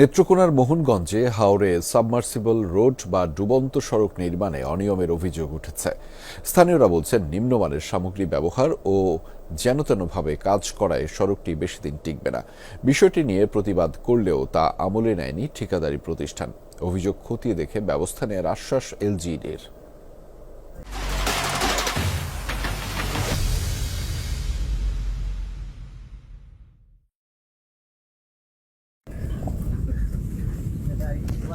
নেত্রকোনার মোহনগঞ্জে হাওড়ে submersible road বা ডুবন্ত সড়ক নির্মাণে অনিয়মের অভিযোগ উঠেছে। স্থানীয়রা বলছেন, নিম্নমানের সামগ্রী ব্যবহার ও যেন তেনভাবে কাজ করায় সড়কটি বেশি দিন টিকবে না। বিষয়টি নিয়ে প্রতিবাদ করলেও তা আমলে নেয়নি ঠিকাদারি প্রতিষ্ঠান। অভিযোগ খতিয়ে দেখে ব্যবস্থা নেয়ার আশ্বাস এলজিইডির।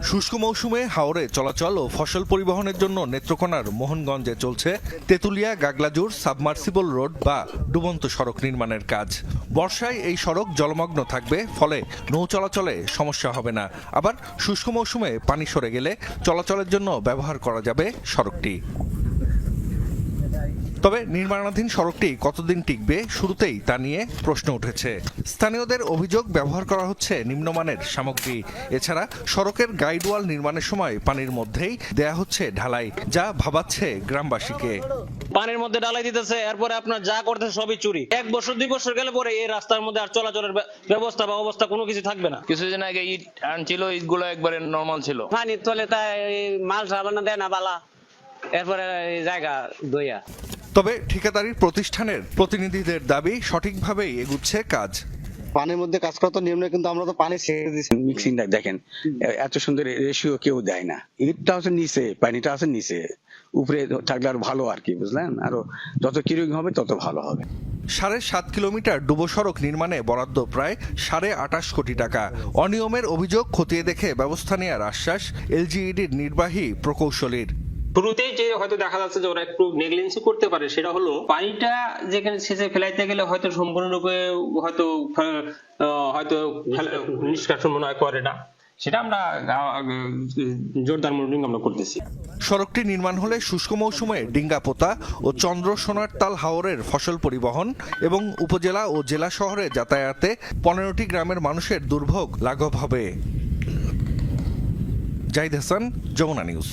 শুষ্ক মৌসুমে হাওড়ে চলাচল ও ফসল পরিবহনের জন্য নেত্রকোনার মোহনগঞ্জে চলছে তেতুলিয়া গাগলাজুর সাবমার্সিবল রোড বা ডুবন্ত সড়ক নির্মাণের কাজ। বর্ষায় এই সড়ক জলমগ্ন থাকবে, ফলে নৌ চলাচলে সমস্যা হবে না। আবার শুষ্ক মৌসুমে পানি সরে গেলে চলাচলের জন্য ব্যবহার করা যাবে সড়কটি। তবে নির্মাণাধীন সড়কটি কতদিন টিকবে শুরুতেই তা নিয়ে প্রশ্ন উঠেছে। স্থানীয়দের অভিযোগ ব্যবহার করা হচ্ছে নিম্নমানের সামগ্রী। এছাড়া সড়কের গাইডওয়াল নির্মাণের সময় পানির মধ্যেই দেয়া হচ্ছে ঢালাই যা ভাবাচ্ছে গ্রামবাসীকে। পানির মধ্যে ঢালাই দিতেছে এরপরে আপনার যা করতেছে সবই চুরি। এক বছর দুই বছর গেলে পরে এই রাস্তার মধ্যে আর চলাচলের ব্যবস্থা বা অবস্থা কোনো কিছু থাকবে না। কিছুদিন আগে ইট আনছিল ইটগুলো একবারে নর্মাল ছিল। পানি তলে তাই মাল সাবানা দেয় না বালা এরপরে জায়গা দইয়া তবে ঠিকাদারি প্রতিষ্ঠানের প্রতিনিধিদের দাবি সঠিকভাবেই এগুচ্ছে কাজ। পানির মধ্যে কাজ করা তো নিয়ম নেই, কিন্তু আমরা তো পানি ছেড়ে দিচ্ছি মিক্সিংটা দেখেন এত সুন্দর রেশিও কেউ দেয় না। ইটটা হচ্ছে নিচে পানিটা আছে নিচে। উপরে থাকলে আর ভালো আর কি বুঝলেন? আরও যত কীরকম হবে তত ভালো হবে। সাড়ে সাত কিলোমিটার ডুবো সড়ক নির্মাণে বরাদ্দ প্রায় সাড়ে আটাশ কোটি টাকা। অনিয়মের অভিযোগ খতিয়ে দেখে ব্যবস্থা নেওয়ার আশ্বাস এলজিইডির নির্বাহী প্রকৌশলীর। শুরুতেই যে হয়তো দেখা যাচ্ছে যে ওরা একটু নেগলিজেন্সি করতে পারে, সেটা হলো পানিটা যেখানে শেষে ফেলাইতে গেলে হয়তো সম্পূর্ণরূপে হয়তো হয়তো নিষ্কাশন মনে হয় করে না। সেটা আমরা জোরদার মনিটরিং আমরা করতেছি। সড়কটি নির্মাণ হলে শুষ্ক মৌসুমে ডিঙ্গাপোতা ও চন্দ্র সোনারতাল হাওরের ফসল পরিবহন এবং উপজেলা ও জেলা শহরে যাতায়াতে পনেরোটি গ্রামের মানুষের দুর্ভোগ লাঘব হবে। জাহিদ হাসান, যমুনা নিউজ।